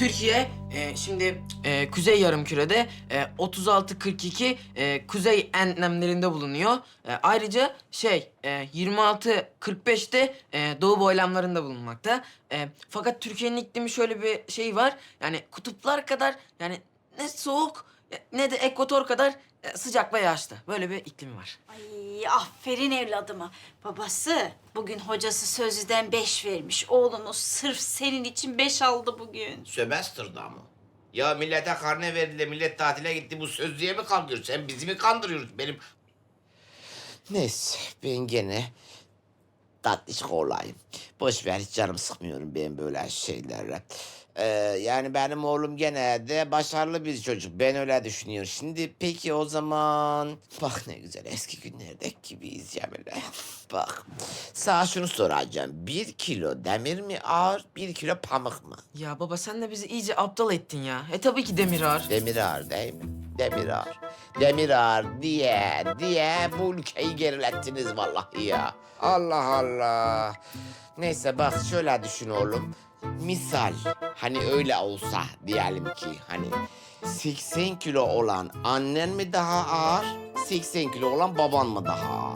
Türkiye e, şimdi e, Kuzey Yarımküre'de e, 36-42 e, kuzey enlemlerinde bulunuyor. E, ayrıca şey e, 26-45'te e, doğu boylamlarında bulunmakta. E, fakat Türkiye'nin iklimi şöyle bir şey var. Yani kutuplar kadar yani ne soğuk ne de ekvator kadar e, sıcak ve yağışlı. Böyle bir iklimi var. Ay aferin evladıma. Babası bugün hocası sözlüden beş vermiş. Oğlumuz sırf senin için beş aldı bugün. Sömestr'da mı? Ya millete karne verildi, millet tatile gitti. Bu sözlüğe mi kandırıyorsun? Sen bizi mi kandırıyorsun? Benim... Neyse, ben gene tatlışık olayım. Boş ver, hiç canım sıkmıyorum ben böyle şeylere. Ee, yani benim oğlum gene de başarılı bir çocuk. Ben öyle düşünüyorum. Şimdi peki o zaman... Bak ne güzel eski günlerdeki gibiyiz Cemile. Bak, sana şunu soracağım. Bir kilo demir mi ağır, bir kilo pamuk mu? Ya baba sen de bizi iyice aptal ettin ya. E tabii ki demir ağır. Demir ağır değil mi? Demir ağır. Demir ağır diye diye bu ülkeyi gerilettiniz vallahi ya. Allah Allah. Neyse bak şöyle düşün oğlum. Misal hani öyle olsa diyelim ki hani 80 kilo olan annen mi daha ağır? 80 kilo olan baban mı daha ağır?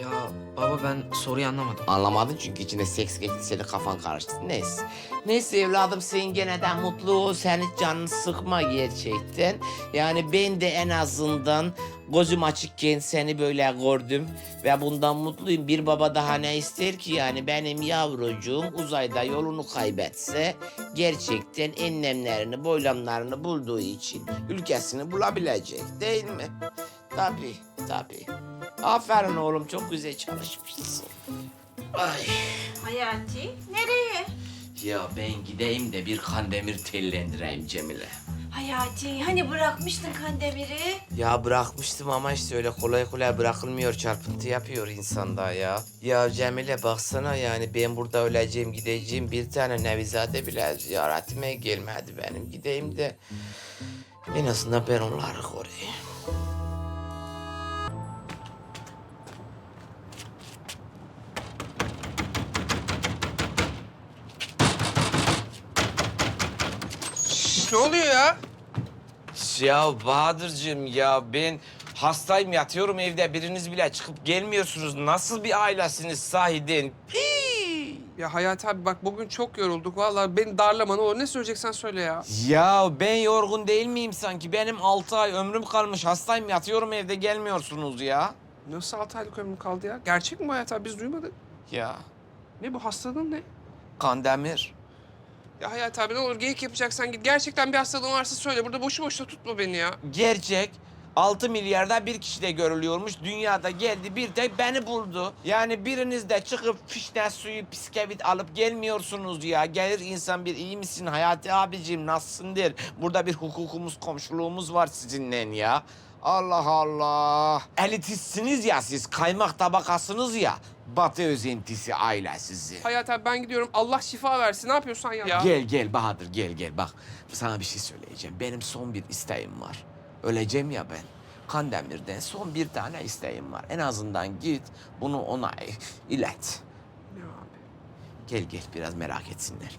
Ya baba ben soruyu anlamadım. Anlamadın çünkü içinde seks geçti senin kafan karıştı. Neyse. Neyse evladım sen gene de mutlu ol. Sen hiç canını sıkma gerçekten. Yani ben de en azından gözüm açıkken seni böyle gördüm. Ve bundan mutluyum. Bir baba daha ne ister ki yani benim yavrucuğum uzayda yolunu kaybetse gerçekten enlemlerini boylamlarını bulduğu için ülkesini bulabilecek değil mi? Tabii tabii. Aferin oğlum çok güzel çalışmışsın. Ay. Hayati nereye? Ya ben gideyim de bir kandemir tellendireyim Cemile. Hayati hani bırakmıştın Kandemir'i? Ya bırakmıştım ama işte öyle kolay kolay bırakılmıyor. Çarpıntı yapıyor insanda ya. Ya Cemile baksana yani ben burada öleceğim gideceğim. Bir tane Nevizade bile ziyaretime gelmedi benim. Gideyim de en azından ben onları koruyayım. Ne oluyor ya? Ya Bahadır'cığım ya ben hastayım yatıyorum evde biriniz bile çıkıp gelmiyorsunuz. Nasıl bir ailesiniz sahiden? Hii! Ya Hayati abi bak bugün çok yorulduk. Vallahi beni darlama ne olur. Ne söyleyeceksen söyle ya. Ya ben yorgun değil miyim sanki? Benim altı ay ömrüm kalmış hastayım yatıyorum evde gelmiyorsunuz ya. Nasıl altı aylık ömrüm kaldı ya? Gerçek mi bu Hayati abi? Biz duymadık. Ya Ne bu hastalığın ne? Kandemir. Ya Hayati abi ne olur geyik yapacaksan git. Gerçekten bir hastalığın varsa söyle. Burada boşu boşuna tutma beni ya. Gerçek. 6 milyarda bir kişide görülüyormuş. Dünyada geldi bir tek beni buldu. Yani biriniz de çıkıp fişne suyu bisküvit alıp gelmiyorsunuz ya. Gelir insan bir iyi misin Hayati abicim nasılsın der. Burada bir hukukumuz komşuluğumuz var sizinle ya. Allah Allah. Elitistsiniz ya siz. Kaymak tabakasınız ya. Batı özentisi aile sizi. Hayati abi ben gidiyorum. Allah şifa versin. Ne yapıyorsan yap. Ya. Gel gel Bahadır gel gel bak. Sana bir şey söyleyeceğim. Benim son bir isteğim var. Öleceğim ya ben. Kandemir'den son bir tane isteğim var. En azından git bunu ona ilet. Ne abi? Gel gel biraz merak etsinler.